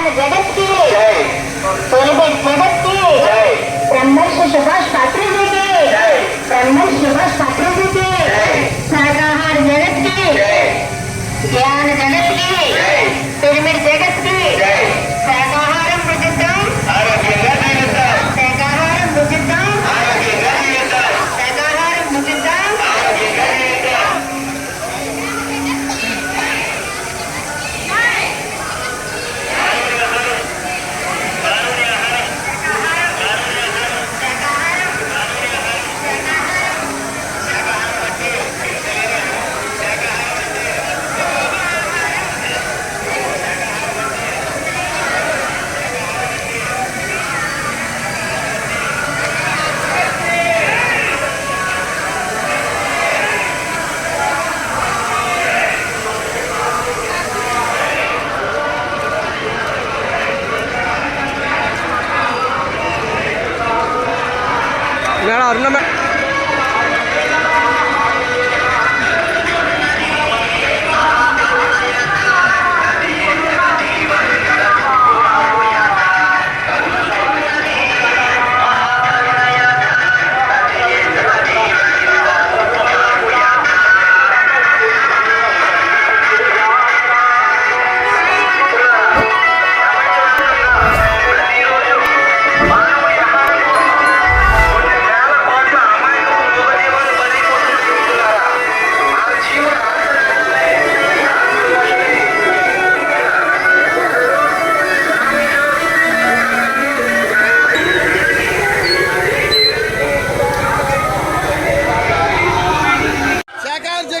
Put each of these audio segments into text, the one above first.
जगत की జై पूरे जगत की జై ब्रह्मर्ष सुभाष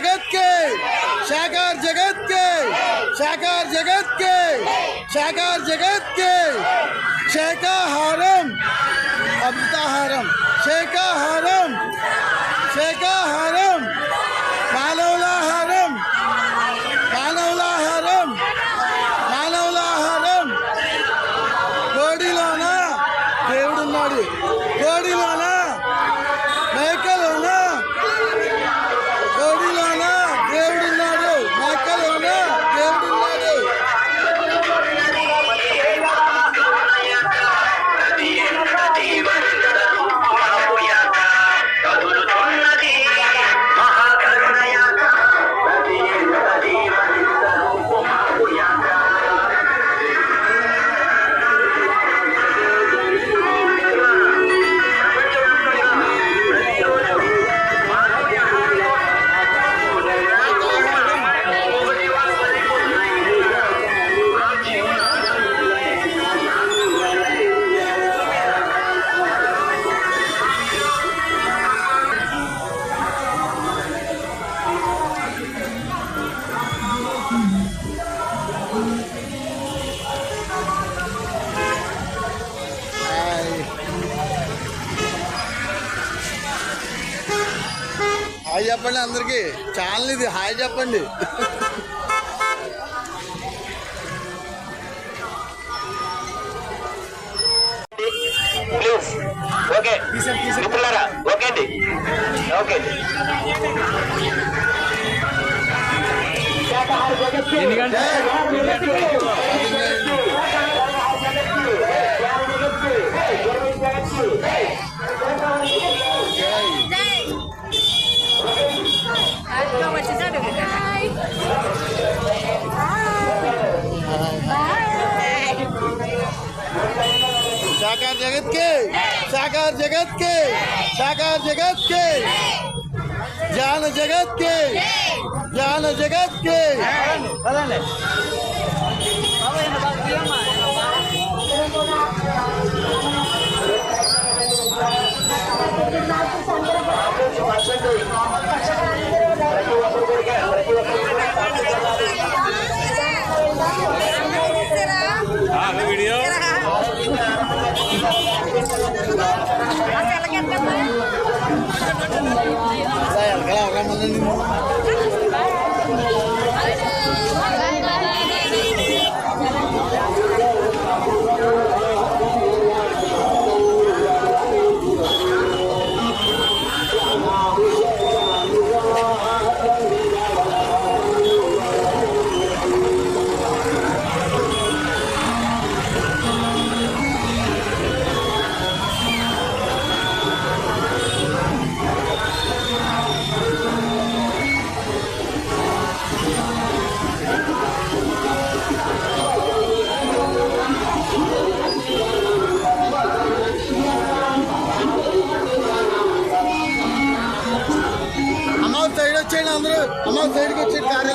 जगत के, साकार जगत के, साकार जगत के, साकार जगत के। शेखा हारम अब्दा हारम शेखा हारम शेखा हारम హాయ్ చెప్పండి అందరికి. ఛానల్ ఇది. హాయ్ చెప్పండి. ఓకే. మిత్రులారా ఓకే అండి. ఓకే. అండి जगत के साकार जगत के ज्ञान जगत के ज्ञान जगत के। बदल हमारे साइड को चिट कार्य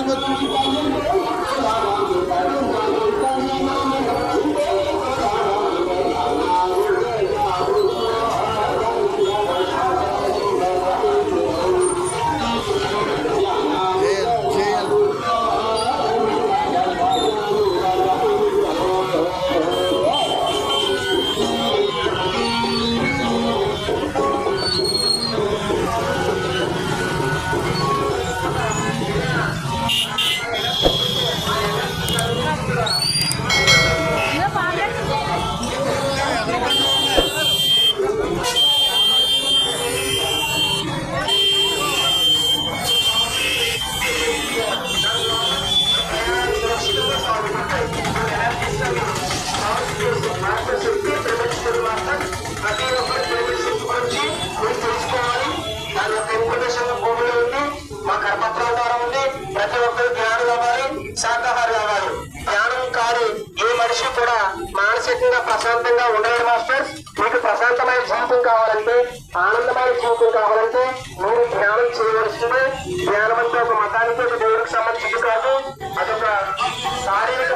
మనిషి కూడా మానసికంగా ప్రశాంతంగా ఉండలేడు మాస్టర్. మీకు ప్రశాంతమైన జీవితం కావాలంటే ఆనందమైన జీవితం కావాలంటే మీరు ధ్యానం చేయవలసింది. ధ్యానం అంటే ఒక మతానికి ఒక దేవుడికి సంబంధించి కాదు. అదొక శారీరక